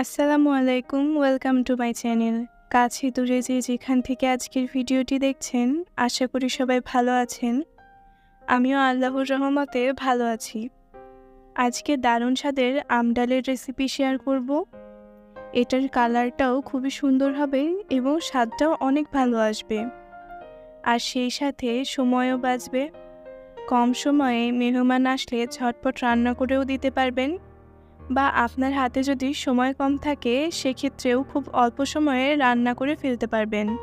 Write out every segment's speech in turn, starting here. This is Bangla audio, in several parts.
আসসালামু আলাইকুম, ওয়েলকাম টু মাই চ্যানেল। কাছে দূরে যে যেখান থেকে আজকের ভিডিওটি দেখছেন, আশা করি সবাই ভালো আছেন। আমিও আল্লাহর রহমতে ভালো আছি। আজকে দারুণ স্বাদের আমডালের রেসিপি শেয়ার করব। এটার কালারটাও খুবই সুন্দর হবে এবং স্বাদটাও অনেক ভালো আসবে। আর সেই সাথে সময়ও বাঁচবে। কম সময়ে মেহমান আসলে ঝটপট রান্না করেও দিতে পারবেন। বা আপনার হাতে যদি সময় কম থাকে, সেক্ষেত্রেও খুব অল্প সময়ে রান্না করে ফেলতে পারবেন।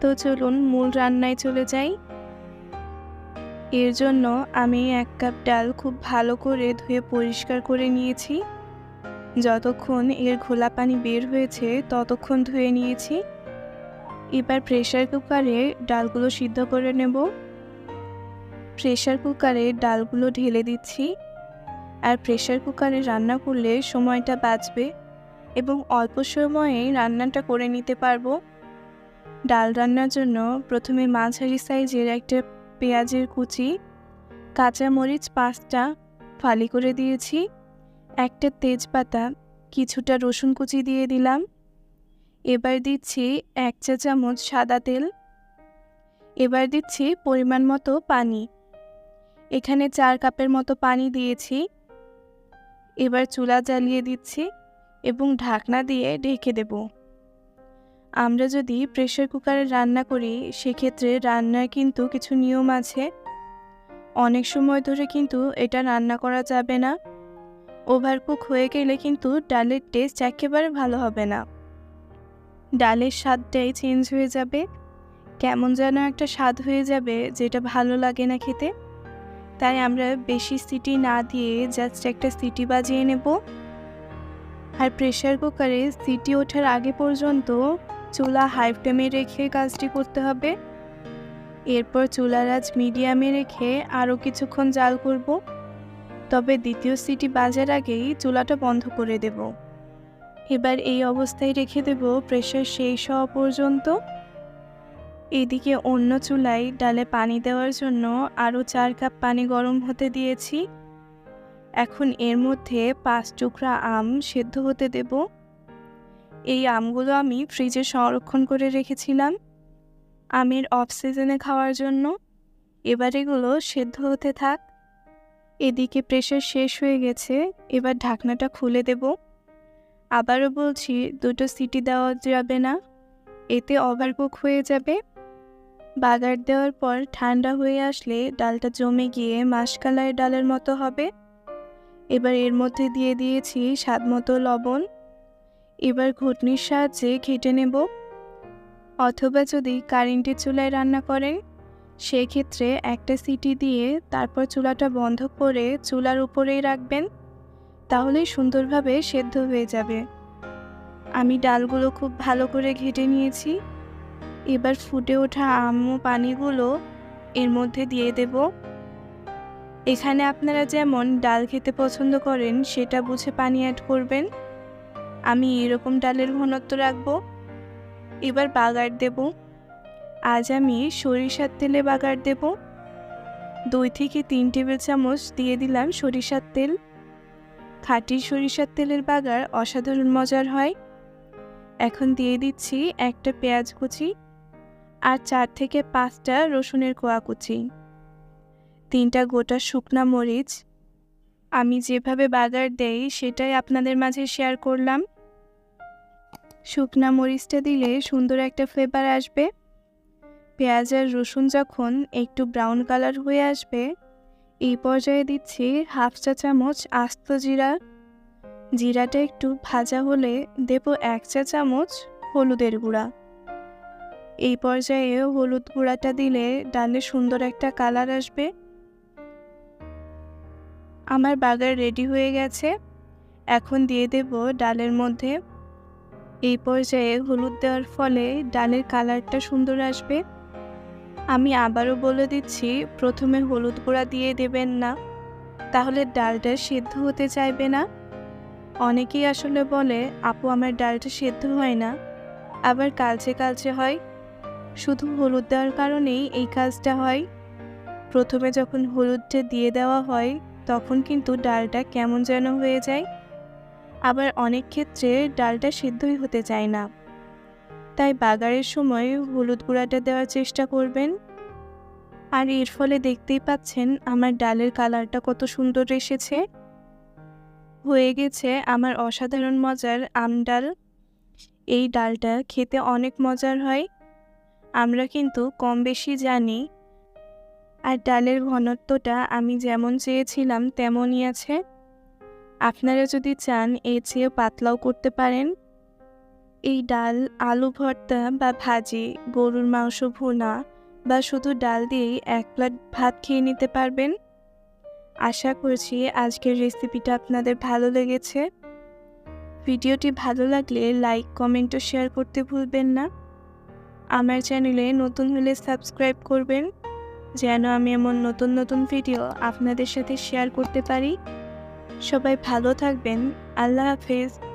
তো চলুন মূল রান্নায় চলে যাই। এর জন্য আমি এক কাপ ডাল খুব ভালো করে ধুয়ে পরিষ্কার করে নিয়েছি। যতক্ষণ এর ঘোলা পানি বের হয়েছে, ততক্ষণ ধুয়ে নিয়েছি। এবার প্রেশার কুকারে ডালগুলো সিদ্ধ করে নেব। প্রেশার কুকারে ডালগুলো ঢেলে দিচ্ছি। আর প্রেশার কুকারে রান্না করলে সময়টা বাঁচবে এবং অল্প সময়ে রান্নাটা করে নিতে পারব। ডাল রান্নার জন্য প্রথমে মাঝারি সাইজের একটা পেঁয়াজের কুচি কাঁচামরিচ পাঁচটা ফালি করে দিয়েছি, একটা তেজপাতা, কিছুটা রসুন কুচি দিয়ে দিলাম। এবার দিচ্ছি এক চা চামচ সাদা তেল। এবার দিচ্ছি পরিমাণ মতো পানি। এখানে চার কাপের মতো পানি দিয়েছি। এবার চুলা জ্বালিয়ে দিচ্ছি এবং ঢাকনা দিয়ে ঢেকে দেব। আমরা যদি প্রেশার কুকারে রান্না করি, সেক্ষেত্রে রান্নার কিন্তু কিছু নিয়ম আছে। অনেক সময় ধরে কিন্তু এটা রান্না করা যাবে না। ওভারকুক হয়ে গেলে কিন্তু ডালের টেস্ট একেবারে ভালো হবে না। ডালের স্বাদটাই চেঞ্জ হয়ে যাবে। কেমন যেন একটা স্বাদ হয়ে যাবে, যেটা ভালো লাগে না খেতে। তাই আমরা বেশি সিটি না দিয়ে জাস্ট একটা সিটি বাজিয়ে নেব। আর প্রেশার কুকারে সিটি ওঠার আগে পর্যন্ত চুলা হাই ফ্লেমে রেখে কাজটি করতে হবে। এরপর চুলার আজ মিডিয়ামে রেখে আরও কিছুক্ষণ জাল করব। তবে দ্বিতীয় সিটি বাজার আগেই চুলাটা বন্ধ করে দেব। এবার এই অবস্থায় রেখে দেব প্রেশার শেষ হওয়া পর্যন্ত। এদিকে অন্য চুলায় ডালে পানি দেওয়ার জন্য আরও চার কাপ পানি গরম হতে দিয়েছি। এখন এর মধ্যে পাঁচ টুকরা আম সেদ্ধ হতে দেব। এই আমগুলো আমি ফ্রিজে সংরক্ষণ করে রেখেছিলাম আমের অফ সিজনে খাওয়ার জন্য। এবার এগুলো সেদ্ধ হতে থাক। এদিকে প্রেশার শেষ হয়ে গেছে, এবার ঢাকনাটা খুলে দেব। আবারও বলছি, দুটো সিটি দেওয়া যাবে না, এতে ওভারকুক হয়ে যাবে। বাগার দেওয়ার পর ঠান্ডা হয়ে আসলে ডালটা জমে গিয়ে মাসকালায় ডালের মতো হবে। এবার এর মধ্যে দিয়ে দিয়েছি স্বাদ মতো লবণ। এবার ঘুটনির সাহায্যে ঘেটে নেব। অথবা যদি কারেন্টের চুলায় রান্না করেন, সেক্ষেত্রে একটা সিটি দিয়ে তারপর চুলাটা বন্ধ করে চুলার উপরেই রাখবেন। তাহলেই সুন্দরভাবে সেদ্ধ হয়ে যাবে। আমি ডালগুলো খুব ভালো করে ঘেটে নিয়েছি। এবার ফুটে ওঠা আম পানিগুলো এর মধ্যে দিয়ে দেব। এখানে আপনারা যেমন ডাল খেতে পছন্দ করেন, সেটা বুঝে পানি অ্যাড করবেন। আমি এরকম ডালের ঘনত্ব রাখব। এবার বাগার দেব। আজ আমি সরিষার তেলে বাগার দেব। দুই থেকে তিন টেবিল চামচ দিয়ে দিলাম সরিষার তেল। খাঁটি সরিষার তেলের বাগার অসাধারণ মজার হয়। এখন দিয়ে দিচ্ছি একটা পেঁয়াজ কুচি। আর চার থেকে পাঁচটা রসুনের কোয়া কুচি। তিনটা গোটা শুকনা মরিচ। আমি যেভাবে বাজার দেই, সেটাই আপনাদের মাঝে শেয়ার করলাম। শুকনা মরিচটা দিলে সুন্দর একটা ফ্লেভার আসবে। পেঁয়াজ আর রসুন যখন একটু ব্রাউন কালার হয়ে আসবে, এই পর্যায়ে দিচ্ছি হাফ চা চামচ আস্ত জিরা। জিরাটা একটু ভাজা হলে দেব এক চা চামচ হলুদের গুঁড়া। এই পর্যায়ে হলুদ গুঁড়াটা দিলে ডালে সুন্দর একটা কালার আসবে। আমার বাগার রেডি হয়ে গেছে। এখন দিয়ে দেব ডালের মধ্যে। এই পর্যায়ে হলুদ দেওয়ার ফলে ডালের কালারটা সুন্দর আসবে। আমি আবারও বলে দিচ্ছি, প্রথমে হলুদ গুঁড়া দিয়ে দেবেন না। তাহলে ডালটা সেদ্ধ হতে চাইবে না। অনেকেই আসলে বলে, আপু, আমার ডালটা সেদ্ধ হয় না। আবার কালচে কালচে হয়। শুধু হলুদ দেওয়ার কারণেই এই কাজটা হয়। প্রথমে যখন হলুদটা দিয়ে দেওয়া হয়, তখন কিন্তু ডালটা কেমন যেন হয়ে যায়। আবার অনেক ক্ষেত্রে ডালটা সিদ্ধই হতে চায় না। তাই বাগারের সময় হলুদ গুঁড়াটা দেওয়ার চেষ্টা করবেন। আর এর ফলে দেখতেই পাচ্ছেন আমার ডালের কালারটা কত সুন্দর এসেছে। হয়ে গেছে আমার অসাধারণ মজার আম ডাল। এই ডালটা খেতে অনেক মজার হয়। আমরা কিন্তু কম বেশি জানি। আর ডালের ঘনত্বটা আমি যেমন চেয়েছিলাম তেমনই আছে। আপনারা যদি চান এর চেয়ে পাতলাও করতে পারেন। এই ডাল, আলু ভর্তা বা ভাজি, গরুর মাংস ভুনা বা শুধু ডাল দিয়েই এক প্লেট ভাত খেয়ে নিতে পারবেন। আশা করছি আজকের রেসিপিটা আপনাদের ভালো লেগেছে। ভিডিওটি ভালো লাগলে লাইক, কমেন্ট ও শেয়ার করতে ভুলবেন না। আমার চ্যানেলে নতুন হলে সাবস্ক্রাইব করবেন। যেন আমি এমন নতুন নতুন ভিডিও আপনাদের সাথে শেয়ার করতে পারি। সবাই ভালো থাকবেন। আল্লাহ হাফেজ।